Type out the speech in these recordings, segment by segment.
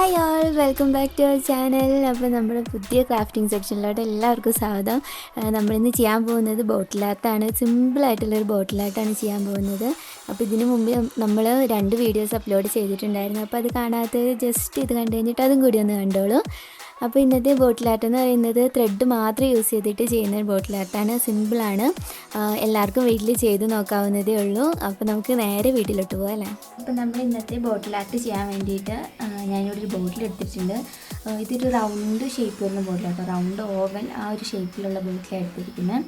Hi all welcome back to our channel അപ്പോൾ നമ്മുടെ പുതിയ ക്രാഫ്റ്റിംഗ് സെക്ഷനിലോട്ട് എല്ലാവർക്കും സ്വാഗതം. നമ്മളിന്ന് ചെയ്യാൻ പോകുന്നത് ബോട്ടിലാർട്ടാണ് സിമ്പിളായിട്ടുള്ളൊരു ബോട്ടിലാർട്ടാണ് ചെയ്യാൻ പോകുന്നത്. അപ്പോൾ ഇതിനു മുമ്പ് നമ്മൾ രണ്ട് വീഡിയോസ് അപ്ലോഡ് ചെയ്തിട്ടുണ്ടായിരുന്നു. അപ്പോൾ അത് കാണാത്തത് ജസ്റ്റ് ഇത് കണ്ടു കഴിഞ്ഞിട്ട് അതും കൂടി ഒന്ന് കണ്ടോളൂ. അപ്പോൾ ഇന്നത്തെ ബോട്ടിൽ ആർട്ട് എന്ന് പറയുന്നത് ത്രെഡ് മാത്രം യൂസ് ചെയ്തിട്ട് ചെയ്യുന്ന ഒരു ബോട്ടിലാട്ടാണ് സിമ്പിളാണ് എല്ലാവർക്കും വീട്ടിൽ ചെയ്ത് നോക്കാവുന്നതേ ഉള്ളൂ. അപ്പോൾ നമുക്ക് നേരെ വീട്ടിലോട്ട് പോകാം അല്ലേ? അപ്പോൾ നമ്മൾ ഇന്നത്തെ ബോട്ടിൽ ആർട്ട് ചെയ്യാൻ വേണ്ടിയിട്ട് ഞാനിവിടെ ഒരു ബോട്ടിൽ എടുത്തിട്ടുണ്ട്. ഇതൊരു റൗണ്ട് ഷേപ്പ് വരുന്ന ബോട്ടിലാണ് റൗണ്ട് ഓവൻ ആ ഒരു ഷേപ്പിലുള്ള ബോട്ടിലാണ് എടുത്തിരിക്കുന്നത്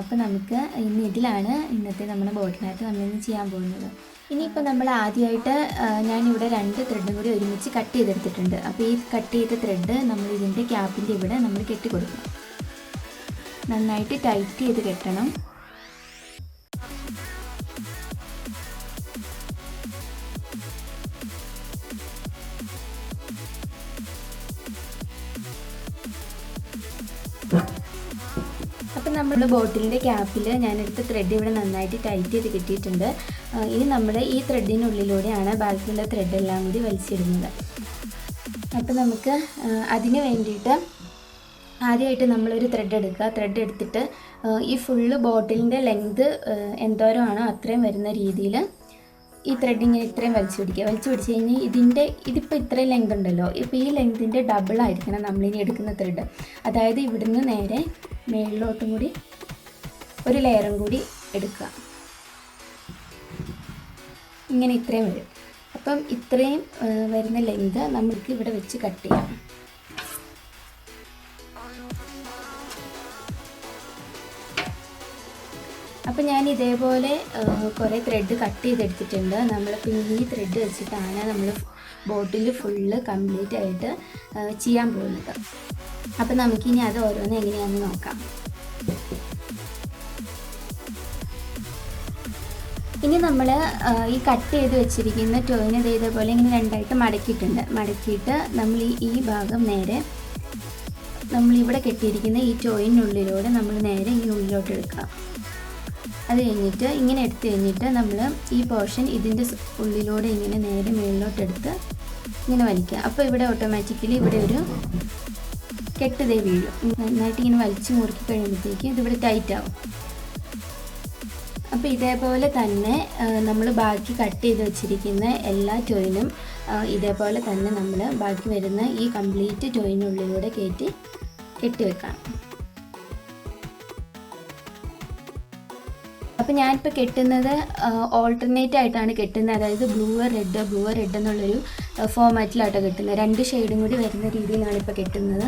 അപ്പോൾ നമുക്ക് ഇന്ന് ഇതിലാണ് ഇന്നത്തെ നമ്മുടെ ബോട്ടിലായിട്ട് നമ്മളിന്ന് ചെയ്യാൻ പോകുന്നത്. ഇനിയിപ്പോൾ നമ്മൾ ആദ്യമായിട്ട് ഞാനിവിടെ രണ്ട് ത്രെഡും കൂടി ഒരുമിച്ച് കട്ട് ചെയ്തെടുത്തിട്ടുണ്ട്. അപ്പോൾ ഈ കട്ട് ചെയ്ത ത്രെഡ് നമ്മൾ ഇതിന്റെ ക്യാപ്പിന്റെ ഇവിടെ നമ്മൾ കെട്ടി കൊടുക്കണം നന്നായിട്ട് ടൈറ്റ് ചെയ്ത് കെട്ടണം. നമ്മുടെ ബോട്ടിലിന്റെ ക്യാപ്പിൽ ഞാനെടുത്ത ത്രെഡ് ഇവിടെ നന്നായിട്ട് ടൈറ്റ് ചെയ്ത് കിട്ടിയിട്ടുണ്ട്. ഇനി നമ്മൾ ഈ ത്രെഡിനുള്ളിലൂടെയാണ് ബാക്കിയുള്ള ത്രെഡ് എല്ലാം കൂടി വലിച്ചിടുന്നത്. അപ്പം നമുക്ക് അതിന് വേണ്ടിയിട്ട് ആദ്യമായിട്ട് നമ്മളൊരു ത്രെഡ് എടുക്കുക. ത്രെഡ് എടുത്തിട്ട് ഈ ഫുള്ള് ബോട്ടിലിന്റെ ലെങ്ത് എന്തോരമാണോ അത്രയും വരുന്ന രീതിയിൽ ഈ ത്രെഡ് ഇങ്ങനെ ഇത്രയും വലിച്ചു പിടിക്കുക. വലിച്ചു പിടിച്ച് കഴിഞ്ഞാൽ ഇതിന്റെ ഇതിപ്പോൾ ഇത്രയും ലെങ്ത് ഉണ്ടല്ലോ. ഇപ്പോൾ ഈ ലെങ്തിന്റെ ഡബിൾ ആയിരിക്കണം നമ്മളിനി എടുക്കുന്ന ത്രെഡ് അതായത് ഇവിടുന്ന് നേരെ മേളിലോട്ടും കൂടി ഒരു ലെയറും കൂടി എടുക്കുക. ഇങ്ങനെ ഇത്രയും വരും. അപ്പം ഇത്രയും വരുന്ന ലെങ്ത് നമുക്ക് ഇവിടെ വെച്ച് കട്ട് ചെയ്യാം. അപ്പം ഞാൻ ഇതേപോലെ കുറേ ത്രെഡ് കട്ട് ചെയ്തെടുത്തിട്ടുണ്ട്. നമ്മളിപ്പോൾ ഈ ത്രെഡ് വെച്ചിട്ടാണ് നമ്മൾ ബോട്ടിൽ ഫുള്ള് കംപ്ലീറ്റ് ആയിട്ട് ചെയ്യാൻ പോകുന്നത്. അപ്പോൾ നമുക്കിനി അത് ഓരോന്ന് എങ്ങനെയാണെന്ന് നോക്കാം. ഇനി നമ്മൾ ഈ കട്ട് ചെയ്ത് വെച്ചിരിക്കുന്ന ടോയിന് ഇതേപോലെ ഇങ്ങനെ രണ്ടായിട്ട് മടക്കിയിട്ടുണ്ട്. മടക്കിയിട്ട് നമ്മൾ ഈ ഈ ഭാഗം നേരെ നമ്മളിവിടെ കെട്ടിയിരിക്കുന്ന ഈ ടോയിനുള്ളിലൂടെ നമ്മൾ നേരെ ഇങ്ങനെ ഉള്ളിലോട്ട് എടുക്കുക അത് കഴിഞ്ഞിട്ട് ഇങ്ങനെ എടുത്തു കഴിഞ്ഞിട്ട് നമ്മൾ ഈ പോർഷൻ ഇതിന്റെ ഉള്ളിലൂടെ ഇങ്ങനെ നേരെ മുകളിലോട്ട് എടുത്ത് ഇങ്ങനെ വലിക്കുക. അപ്പോൾ ഇവിടെ ഓട്ടോമാറ്റിക്കലി ഇവിടെ ഒരു കെട്ടതേ വീഴും. നന്നായിട്ട് ഇങ്ങനെ വലിച്ചു മുറുക്കി കഴിയുമ്പോഴത്തേക്ക് ഇതിവിടെ ടൈറ്റ് ആവും. അപ്പോൾ ഇതേപോലെ തന്നെ നമ്മൾ ബാക്കി കട്ട് ചെയ്ത് വെച്ചിരിക്കുന്ന എല്ലാ ടോയിനും ഇതേപോലെ തന്നെ നമ്മൾ ബാക്കി വരുന്ന ഈ കംപ്ലീറ്റ് ടോയിനുള്ളിലൂടെ കയറ്റി കെട്ടിവെക്കാം അപ്പോൾ ഞാനിപ്പോൾ കെട്ടുന്നത് ഓൾട്ടർനേറ്റ് ആയിട്ടാണ് കെട്ടുന്നത്. അതായത് ബ്ലൂ റെഡ് ബ്ലൂ റെഡ് എന്നുള്ളൊരു ഫോമാറ്റിലാട്ടോ കെട്ടുന്നത്. രണ്ട് ഷെയ്ഡും കൂടി വരുന്ന രീതിയിലാണ് ഇപ്പോൾ കെട്ടുന്നത്.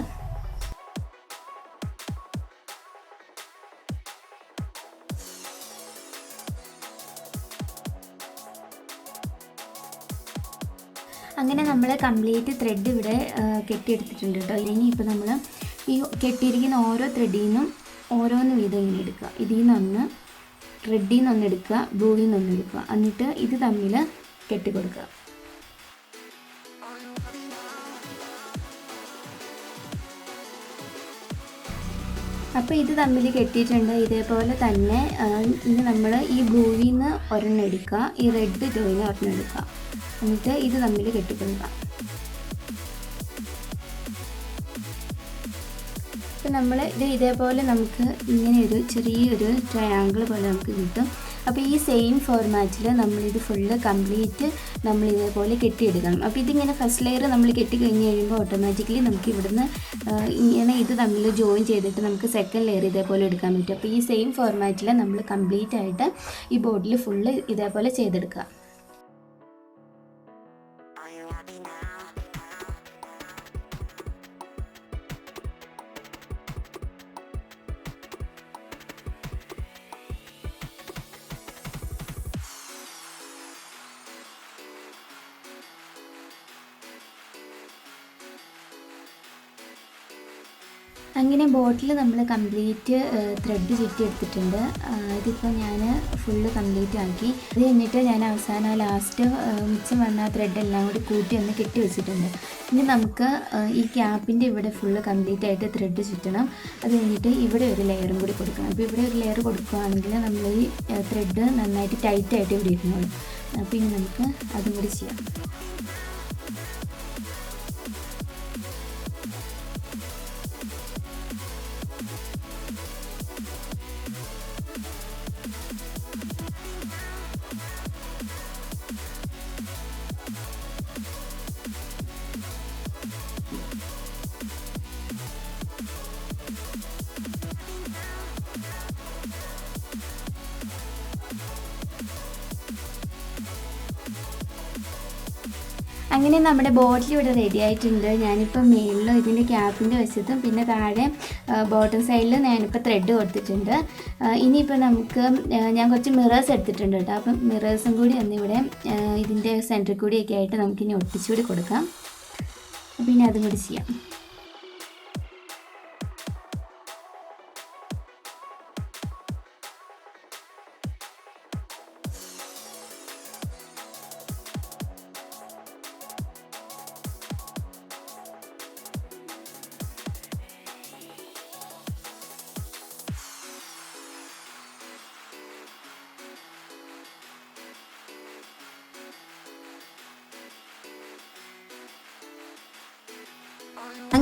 അങ്ങനെ നമ്മൾ കംപ്ലീറ്റ് ത്രെഡ് ഇവിടെ കെട്ടിയെടുത്തിട്ടുണ്ട് കേട്ടോ. ഇനി ഇപ്പോൾ നമ്മൾ ഈ കെട്ടിയിരിക്കുന്ന ഓരോ ത്രെഡിൽ നിന്നും ഓരോന്ന് വീതം ഇങ്ങനെ എടുക്കുക. ഇതിൽ നിന്നൊന്ന് റെഡിൽ ബ്ലൂവിൽ നിന്ന് എടുക്കുക എന്നിട്ട് ഇത് തമ്മിൽ കെട്ടിക്കൊടുക്കുക. അപ്പോൾ ഇത് തമ്മിൽ കെട്ടിയിട്ടുണ്ട്. ഇതേപോലെ തന്നെ ഇനി നമ്മൾ ഈ ബ്ലൂവിൽ നിന്ന് ഒരെണ്ണം എടുക്കുക ഈ റെഡ് ജോയിന് ഒരെണ്ണം എടുക്കുക എന്നിട്ട് ഇത് തമ്മിൽ കെട്ടിക്കൊടുക്കുക. അപ്പോൾ നമ്മൾ ഇത് ഇതേപോലെ നമുക്ക് ഇങ്ങനെ ഒരു ചെറിയൊരു ട്രയാങ്കിൾ പോലെ നമുക്ക് കിട്ടും. അപ്പോൾ ഈ സെയിം ഫോർമാറ്റിൽ നമ്മളിത് ഫുള്ള് കംപ്ലീറ്റ് നമ്മൾ ഇതേപോലെ കെട്ടിയെടുക്കണം. അപ്പോൾ ഇതിങ്ങനെ ഫസ്റ്റ് ലെയർ നമ്മൾ കെട്ടി കഴിഞ്ഞ് കഴിയുമ്പോൾ ഓട്ടോമാറ്റിക്കലി നമുക്ക് ഇവിടുന്ന് ഇങ്ങനെ ഇത് തമ്മിൽ ജോയിൻ ചെയ്തിട്ട് നമുക്ക് സെക്കൻഡ് ലെയർ ഇതേപോലെ എടുക്കാൻ പറ്റും. അപ്പോൾ ഈ സെയിം ഫോർമാറ്റിൽ നമ്മൾ കംപ്ലീറ്റ് ആയിട്ട് ഈ ബോർഡിൽ ഫുള്ള് ഇതേപോലെ ചെയ്തെടുക്കുക. അങ്ങനെ ബോട്ടിൽ നമ്മൾ കംപ്ലീറ്റ് ത്രെഡ് ചുറ്റി എടുത്തിട്ടുണ്ട്. ഇതിപ്പോൾ ഞാൻ ഫുള്ള് കംപ്ലീറ്റ് ആക്കി. അത് കഴിഞ്ഞിട്ട് ഞാൻ അവസാനം ലാസ്റ്റ് മിച്ചം വന്ന ത്രെഡ് എല്ലാം കൂടി കൂട്ടി ഒന്ന് കെട്ടി വെച്ചിട്ടുണ്ട്. ഇനി നമുക്ക് ഈ ക്യാപ്പിന്റെ ഇവിടെ ഫുള്ള് കംപ്ലീറ്റ് ആയിട്ട് ത്രെഡ് ചുറ്റണം. അത് കഴിഞ്ഞിട്ട് ഇവിടെ ഒരു ലെയറും കൂടി കൊടുക്കണം. അപ്പോൾ ഇവിടെ ഒരു ലെയർ കൊടുക്കുകയാണെങ്കിൽ നമ്മൾ ഈ ത്രെഡ് നന്നായിട്ട് ടൈറ്റായിട്ട് ഇവിടെ ഇരുന്നോളും. അപ്പോൾ ഇനി നമുക്ക് അതും കൂടി ചെയ്യാം. അങ്ങനെ നമ്മുടെ ബോട്ടിൽ ഇവിടെ റെഡി ആയിട്ടുണ്ട് ഞാനിപ്പോൾ മേളിലും ഇതിന്റെ ക്യാപ്പിന്റെ വശത്തും പിന്നെ താഴെ ബോട്ടം സൈഡിൽ ഞാനിപ്പോൾ ത്രെഡ് കൊടുത്തിട്ടുണ്ട്. ഇനിയിപ്പോൾ നമുക്ക് ഞാൻ കുറച്ച് മിറേഴ്സ് എടുത്തിട്ടുണ്ട് കേട്ടോ. അപ്പം മിറേഴ്സും കൂടി ഒന്നിവിടെ ഇതിന്റെ സെന്ററിൽ കൂടിയൊക്കെ ആയിട്ട് നമുക്കിനി ഒട്ടിച്ചുകൂടി കൊടുക്കാം. പിന്നെ അതും കൂടി ചെയ്യാം.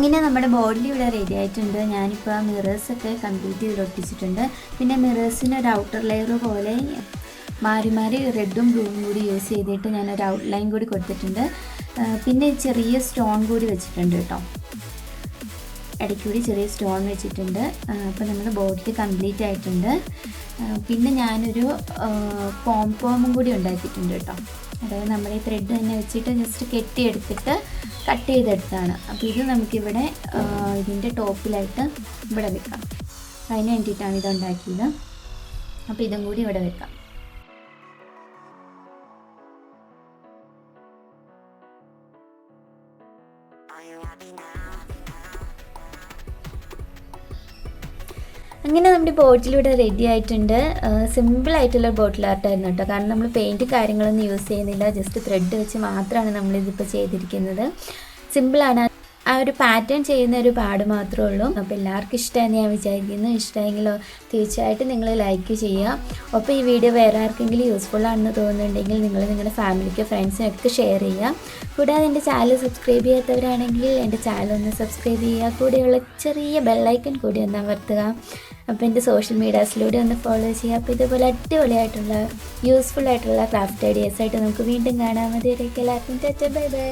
അങ്ങനെ നമ്മുടെ ബോഡി ഇവിടെ റെഡി ആയിട്ടുണ്ട്. ഞാനിപ്പോൾ ആ മിറേഴ്സൊക്കെ കംപ്ലീറ്റ് ചെയ്ത് ഒട്ടിച്ചിട്ടുണ്ട്. പിന്നെ മിറേഴ്സിന് ഒരു ഔട്ടർ ലെയർ പോലെ മാറി മാറി റെഡും ബ്ലൂവും കൂടി യൂസ് ചെയ്തിട്ട് ഞാൻ ഞാനൊരു ഔട്ട്ലൈൻ കൂടി കൊടുത്തിട്ടുണ്ട്. പിന്നെ ചെറിയ സ്റ്റോൺ കൂടി വെച്ചിട്ടുണ്ട് കേട്ടോ. ഇടയ്ക്കൂടി ചെറിയ സ്റ്റോൺ വെച്ചിട്ടുണ്ട്. അപ്പോൾ നമ്മുടെ ബോട്ടിൽ കംപ്ലീറ്റ് ആയിട്ടുണ്ട്. പിന്നെ ഞാനൊരു പോം പോമും കൂടി ഉണ്ടാക്കിയിട്ടുണ്ട് കേട്ടോ. അതായത് നമ്മൾ ഈ ത്രെഡ് തന്നെ വെച്ചിട്ട് ജസ്റ്റ് കെട്ടിയെടുത്തിട്ട് കട്ട് ചെയ്തെടുത്താണ് അപ്പോൾ ഇത് നമുക്കിവിടെ ഇതിന്റെ ടോപ്പിലായിട്ട് ഇവിടെ വെക്കാം. അതിന് വേണ്ടിയിട്ടാണ് ഇത് ഉണ്ടാക്കിയത്. അപ്പോൾ ഇതും കൂടി ഇവിടെ വെക്കാം. അങ്ങനെ നമ്മുടെ ബോട്ടിൽ ഇവിടെ റെഡി ആയിട്ടുണ്ട്. സിമ്പിൾ ആയിട്ടുള്ള ബോട്ടിൽ ആർട്ടായിരുന്നു കേട്ടോ. കാരണം നമ്മൾ പെയിന്റ് കാര്യങ്ങളൊന്നും യൂസ് ചെയ്യുന്നില്ല. ജസ്റ്റ് ത്രെഡ് വെച്ച് മാത്രമാണ് നമ്മളിതിപ്പോൾ ചെയ്തിരിക്കുന്നത്. സിമ്പിളാണ് ആ ഒരു പാറ്റേൺ ചെയ്യുന്ന ഒരു പാട് മാത്രമേ ഉള്ളൂ. അപ്പോൾ എല്ലാവർക്കും ഇഷ്ടമായെന്ന് ഞാൻ വിചാരിക്കുന്നു. ഇഷ്ടമായെങ്കിൽ തീർച്ചയായിട്ടും നിങ്ങൾ ലൈക്ക് ചെയ്യുക. അപ്പോൾ ഈ വീഡിയോ വേറെ ആർക്കെങ്കിലും യൂസ്ഫുൾ ആണെന്ന് തോന്നുന്നുണ്ടെങ്കിൽ നിങ്ങൾ നിങ്ങളുടെ ഫാമിലിക്കോ ഫ്രണ്ട്സിനൊക്കെ ഷെയർ ചെയ്യുക. കൂടാതെ എന്റെ ചാനൽ സബ്സ്ക്രൈബ് ചെയ്യാത്തവരാണെങ്കിൽ എന്റെ ചാനൽ ഒന്ന് സബ്സ്ക്രൈബ് ചെയ്യുക. കൂടെയുള്ള ചെറിയ ബെല്ലൈക്കൺ കൂടി ഒന്ന് അമർത്തുക. അപ്പോൾ എന്റെ സോഷ്യൽ മീഡിയാസിലൂടെ ഒന്ന് ഫോളോ ചെയ്യുക അപ്പോൾ ഇതുപോലെ അടിപൊളിയായിട്ടുള്ള യൂസ്ഫുൾ ആയിട്ടുള്ള ക്രാഫ്റ്റ് ഐഡിയാസ് ആയിട്ട് നമുക്ക് വീണ്ടും കാണാം. അതുവരേക്കും എല്ലാവർക്കും ബൈ ബൈ